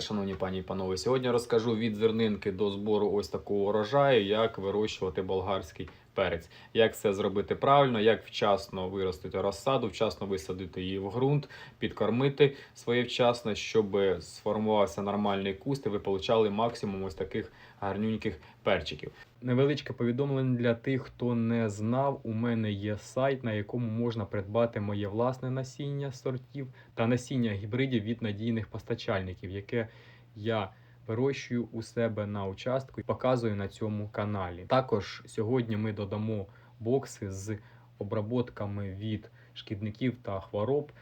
Шановні пані і панове, сьогодні розкажу від зернинки до збору ось такого урожаю, як вирощувати болгарський перець, як це зробити правильно, як вчасно виростити розсаду, вчасно висадити її в ґрунт, підкормити своєвчасно, щоб сформувався нормальний куст і ви получали максимум ось таких гарнюньких перчиків. Невеличке повідомлення для тих, хто не знав. У мене є сайт, на якому можна придбати моє власне насіння сортів та насіння гібридів від надійних постачальників, яке я вирощую у себе на участку і показую на цьому каналі. Також сьогодні ми додамо бокси з обработками від шкідників та хвороб,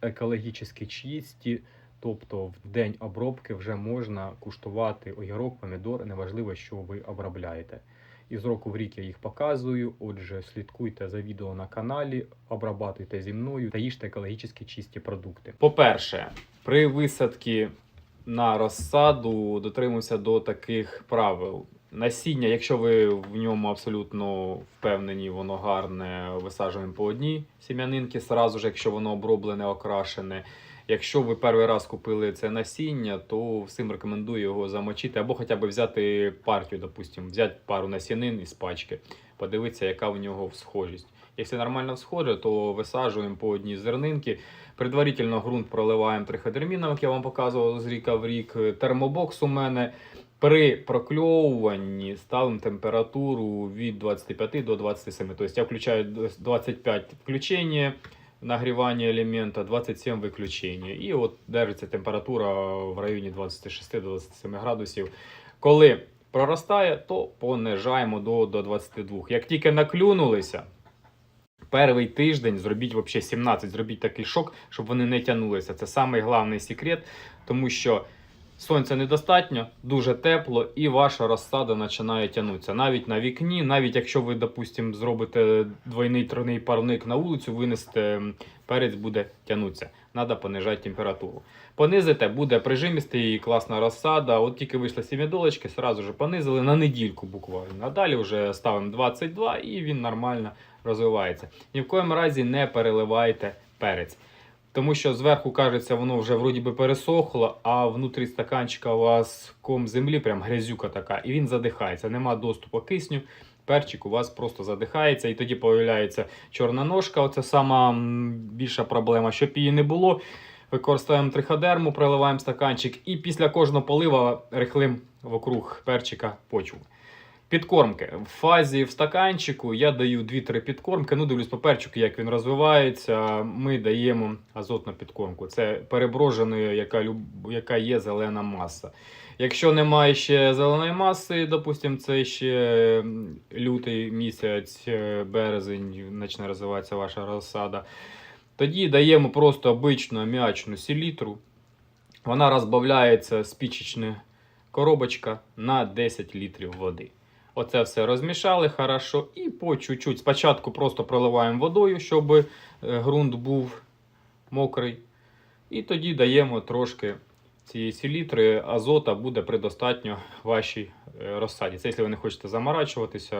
екологічно чисті. Тобто в день обробки вже можна куштувати огірок, помідор, неважливо, що ви обробляєте. І з року в рік я їх показую. Отже, слідкуйте за відео на каналі, обрабатуйте зі мною та їжте екологічно чисті продукти. По-перше, при висадці на розсаду дотримуйся до таких правил. Насіння, якщо ви в ньому абсолютно впевнені, воно гарне, висаджуємо по одній сім'янинки, сразу ж, якщо воно оброблене, окрашене. Якщо ви перший раз купили це насіння, то всім рекомендую його замочити або хоча б взяти партію, допустимо, взяти пару насінин із пачки, подивитися, яка в нього всхожість. Якщо нормально всхоже, то висаджуємо по одній зернинки. Предварительно ґрунт проливаємо триходерміном, як я вам показував з ріка в рік. Термобокс у мене. При прокльовуванні ставимо температуру від 25 до 27. Тобто я включаю 25 включення, нагрівання елемента, 27 виключення. І от держиться температура в районі 26-27 градусів. Коли проростає, то понижаємо до, до 22. Як тільки наклюнулися, перший тиждень зробіть взагалі 17, зробіть такий шок, щоб вони не тягнулися. Це самий головний секрет, тому що сонця недостатньо, дуже тепло, і ваша розсада починає тягнутися. Навіть на вікні, навіть якщо ви, допустимо, зробите двойний тройний парник на вулицю, винесете перець буде тягнутися. Треба понижати температуру. Понизите, буде прижимістий і класна розсада. От тільки вийшли сім'ядолочки, сразу ж понизили на недільку буквально. А далі вже ставимо 22 і він нормально розвивається. Ні в коєму разі не переливайте перець. Тому що зверху кажеться, воно вже вроді би пересохло, а внутрі стаканчика у вас ком землі, прям грязюка така, і він задихається. Нема доступу кисню. Перчик у вас просто задихається, і тоді появляється чорна ножка. Оце сама більша проблема. Щоб її не було, використовуємо триходерму, проливаємо стаканчик, і після кожного полива рихлим вокруг перчика почву. Підкормки. В фазі в стаканчику я даю 2-3 підкормки. Ну, дивлюсь по перчику, як він розвивається. Ми даємо азотну підкормку. Це переброженою, яка, яка є зелена маса. Якщо немає ще зеленої маси, допустимо, це ще лютий місяць, е, березень, почне розвиватися ваша розсада. Тоді даємо просто обичну аміачну селітру. Вона розбавляється спічечна коробочка на 10 літрів води. Оце все розмішали хорошо і по чуть-чуть. Спочатку просто проливаємо водою, щоб е, ґрунт був мокрий. І тоді даємо трошки цієї селітри, азота буде предостатньо вашій розсаді. Це якщо ви не хочете заморачуватися,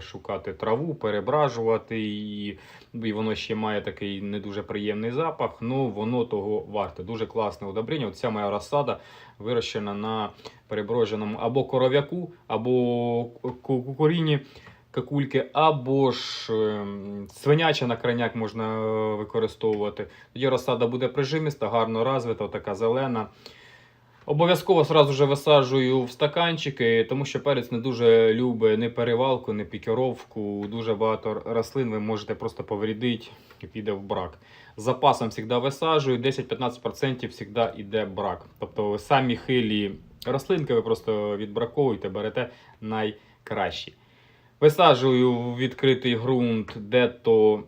шукати траву, перебражувати і, і воно ще має такий не дуже приємний запах. Ну воно того варте. Дуже класне удобрення. Оця моя розсада вирощена на переброженому або коров'яку, або кукуріні. Какульки, або ж ем, свиняча на крайняк можна е, використовувати. Тоді розсада буде прижиміста, гарно розвита, така зелена. Обов'язково сразу же висаджую в стаканчики, тому що перець не дуже любить ні перевалку, ні пікіровку. Дуже багато рослин ви можете просто повредити піде в брак. З запасом завжди висаджую, 10-15% завжди йде брак. Тобто самі хилі рослинки ви просто відбраковуєте, берете найкращі. Висаджую в відкритий ґрунт, де то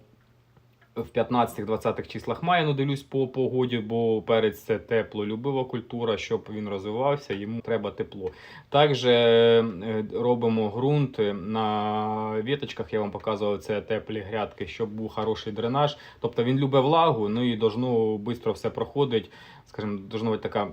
в 15-20 числах мая, ну дивлюсь по погоді, бо перець це теплолюбива культура, щоб він розвивався, йому треба тепло. Також е, робимо ґрунт на віточках, я вам показував це теплі грядки, щоб був хороший дренаж. Тобто він любить влагу, ну і должно швидко все проходить. Скажімо, должно бути така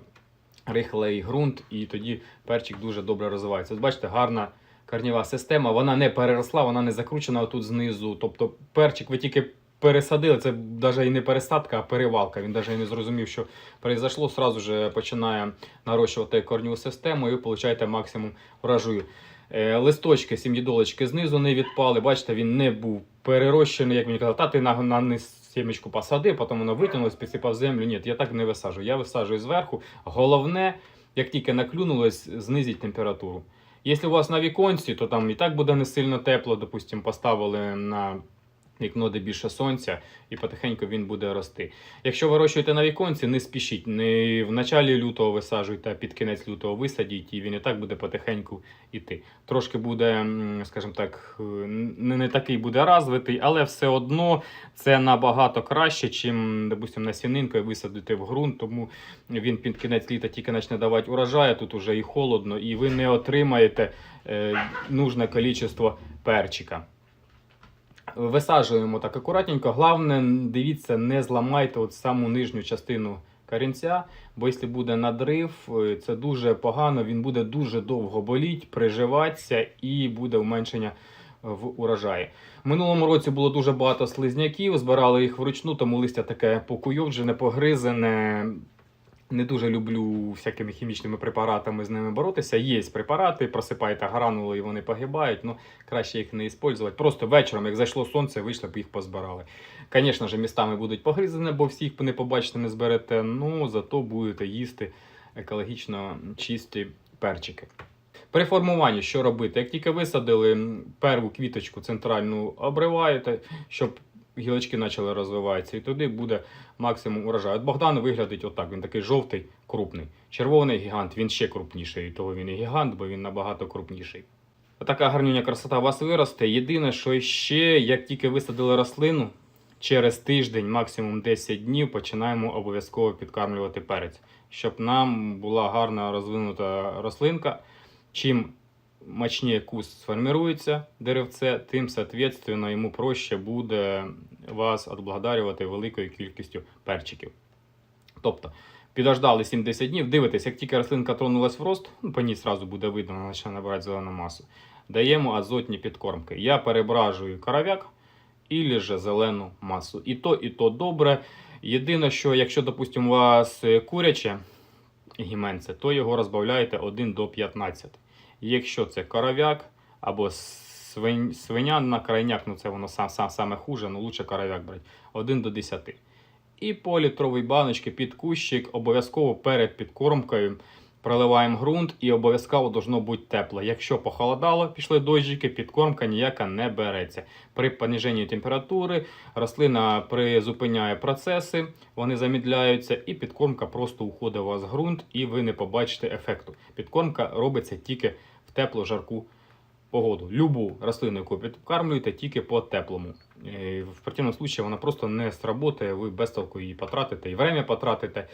рихлий ґрунт, і тоді перчик дуже добре розвивається. От бачите, гарна корнєва система, вона не переросла, вона не закручена тут знизу. Тобто перчик ви тільки пересадили. Це навіть і не пересадка, а перевалка. Він навіть і не зрозумів, що произошло. Сразу же починає нарощувати корневу систему, і ви получаєте максимум врожаю. Е, Листочки, сім'єдолочки знизу не відпали. Бачите, він не був перерощений, як мені казали, та ти на, на низ сімечку посадив, потім воно витягнулось, підсипав землю. Ні, я так не висаджую. Я висаджую зверху. Головне, як тільки наклюнулось, знизить температуру. Якщо у вас на віконці, то там і так буде не сильно тепло, допустимо, поставили на вікно, де більше сонця, і потихеньку він буде рости. Якщо вирощуєте на віконці, не спішіть. Не в началі лютого висаджуйте, а під кінець лютого висадіть, і він і так буде потихеньку йти. Трошки буде, скажімо так, е, не, не такий буде розвитий, але все одно це набагато краще, чим, допустимо, насінинкою висадити в ґрунт, тому він під кінець літа тільки почне давати урожай, тут уже і холодно, і ви не отримаєте е, нужне кількість перчика. Висаджуємо так акуратненько. Головне, дивіться, не зламайте от саму нижню частину корінця, бо якщо буде надрив, е, це дуже погано, він буде дуже довго боліти, приживатися і буде уменшення в урожаї. Минулому році було дуже багато слизняків, збирали їх вручну, тому листя таке покуйовджене, погризене. Не дуже люблю всякими хімічними препаратами з ними боротися. Є препарати, просипаєте гранули і вони погибають. Ну краще їх не використовувати. Просто вечором, як зайшло сонце, вийшли б їх позбирали. Звісно ж, містами будуть погризані, бо всіх не побачите, не зберете. Ну зато будете їсти екологічно чисті перчики. При формуванні що робити? Як тільки висадили перву квіточку центральну обриваєте, щоб гілочки почали розвиватися, і туди буде максимум урожаю. От Богдан виглядить отак. Він такий жовтий, крупний. Червоний гігант, він ще крупніший. І Того він і гігант, бо він набагато крупніший. Така гарнюня красота у вас виросте. Єдине, що ще, як тільки висадили рослину, через тиждень, максимум 10 днів, починаємо обов'язково підкармлювати перець, щоб нам була гарна розвинута рослинка. Чим мощніше куст сформирується деревце, тим, соответственно, йому проще буде вас відблагодарювати великою кількістю перчиків. Тобто, підождали 70 днів, дивитесь, як тільки рослинка тронулась в рост, ну, по ній одразу буде видно, вона почне набирати зелену масу. Даємо азотні підкормки. Я перебражую коров'як і же зелену масу. І то, і то добре. Єдине, що якщо, допустимо, у вас куряче гіменце, то його розбавляєте 1 до 15. Якщо це коров'як або свинь, свиня на крайняк, ну це воно сам, сам, саме хуже, ну лучше коров'як брати 1 до 10. І по літровій баночці під кущик обов'язково перед підкормкою проливаємо ґрунт і обов'язково должно бути тепло. Якщо похолодало, пішли дощики, підкормка ніяка не береться. При пониженні температури рослина призупиняє процеси, вони замідляються, і підкормка просто уходить у вас в ґрунт, і ви не побачите ефекту. Підкормка робиться тільки теплу жарку погоду. Любу рослину, яку підкармлюєте, тільки по теплому. Е, В противному випадку вона просто не сработає, ви без толку її потратите і время потратите.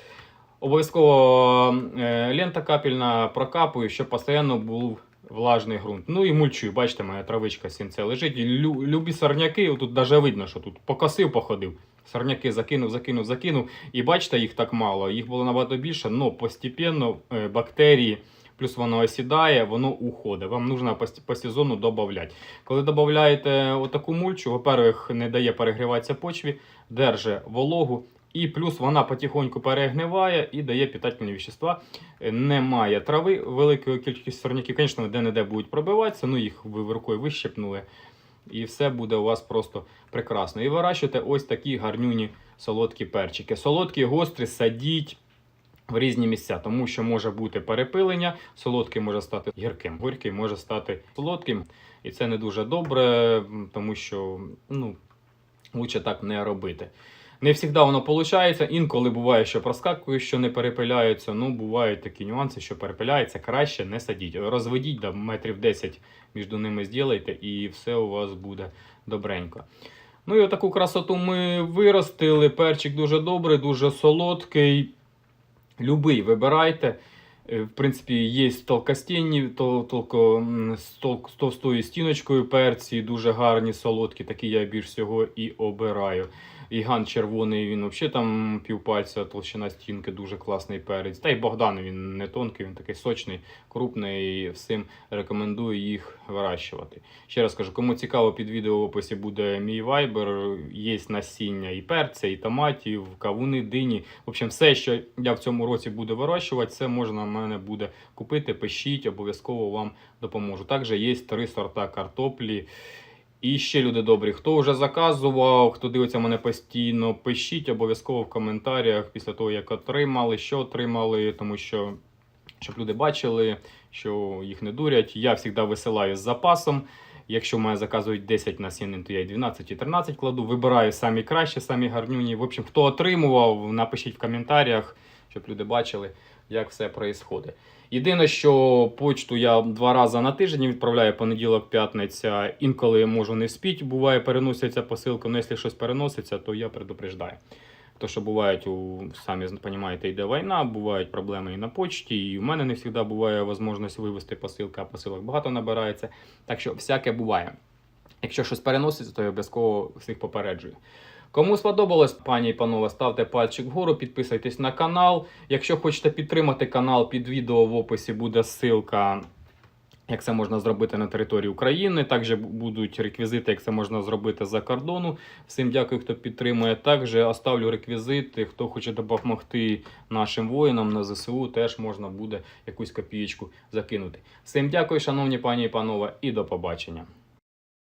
Обов'язково е, лента капельна прокапую, щоб постійно був влажний ґрунт. Ну і мульчую. Бачите, моя травичка сінце лежить. Лю- любі сорняки, тут навіть видно, що тут покосив, походив. Сорняки закинув, закинув, закинув. І бачите, їх так мало. Їх було набагато більше, але постепенно е, бактерії, плюс воно осідає, воно уходить. Вам потрібно по, сезону додати. Коли додаєте отаку мульчу, во-первых, не дає перегріватися почві, держить вологу. І плюс вона потихоньку перегниває і дає питательні вещества. Е, Немає трави, великої кількості сорняків, звісно, де-не-де будуть пробиватися, ну їх ви рукою вищепнули. І все буде у вас просто прекрасно. І вирощуйте ось такі гарнюні солодкі перчики. Солодкі, гострі, садіть в різні місця, тому що може бути перепилення, солодкий може стати гірким, горький може стати солодким. І це не дуже добре, тому що ну, лучше так не робити. Не завжди воно виходить, інколи буває, що проскакує, що не перепиляються. Ну, бувають такі нюанси, що перепиляється, краще не садіть. Розведіть да, метрів 10 між ними зділайте, і все у вас буде добренько. Ну і отаку красоту ми виростили. Перчик дуже добрий, дуже солодкий. Любий вибирайте. Е, В принципі, є толкостінні, то, толко, з, тол- з товстою стіночкою перці, дуже гарні, солодкі, такі я більш всього і обираю. Гігант червоний, він взагалі там півпальця, толщина стінки, дуже класний перець. Та й Богдан він не тонкий, він такий сочний, крупний. і Всім рекомендую їх вирощувати. Ще раз кажу, кому цікаво, під відео в описі буде мій вайбер. Є насіння і перця, і томатів, кавуни, дині. В общем, все, що я в цьому році буду вирощувати, це можна в мене буде купити. Пишіть, обов'язково вам допоможу. Також є три сорта картоплі. І ще люди добрі, хто вже заказував, хто дивиться мене постійно, пишіть обов'язково в коментарях після того, як отримали, що отримали, тому що щоб люди бачили, що їх не дурять. Я завжди висилаю з запасом. Якщо мене заказують 10 на насінин, то я і 12 і 13 кладу. Вибираю самі кращі, самі гарнюні. В общем, хто отримував, напишіть в коментарях, щоб люди бачили, як все відбувається. Єдине, що почту я два рази на тиждень відправляю понеділок, п'ятниця. Інколи можу не спіть, буває, переноситься посилка. Ну, якщо щось переноситься, то я предупреждаю. То, що бувають, у, самі розумієте, йде війна, бувають проблеми і на почті, і в мене не завжди буває можливість вивезти посилки, а посилок багато набирається. Так що всяке буває. Якщо щось переноситься, то я обов'язково всіх попереджую. Кому сподобалось, пані і панове, ставте пальчик вгору, підписуйтесь на канал. Якщо хочете підтримати канал, під відео в описі буде ссылка, як це можна зробити на території України. Також будуть реквізити, як це можна зробити за кордону. Всім дякую, хто підтримує. Також оставлю реквізити. Хто хоче допомогти нашим воїнам на ЗСУ, теж можна буде якусь копієчку закинути. Всім дякую, шановні пані і панове, і до побачення.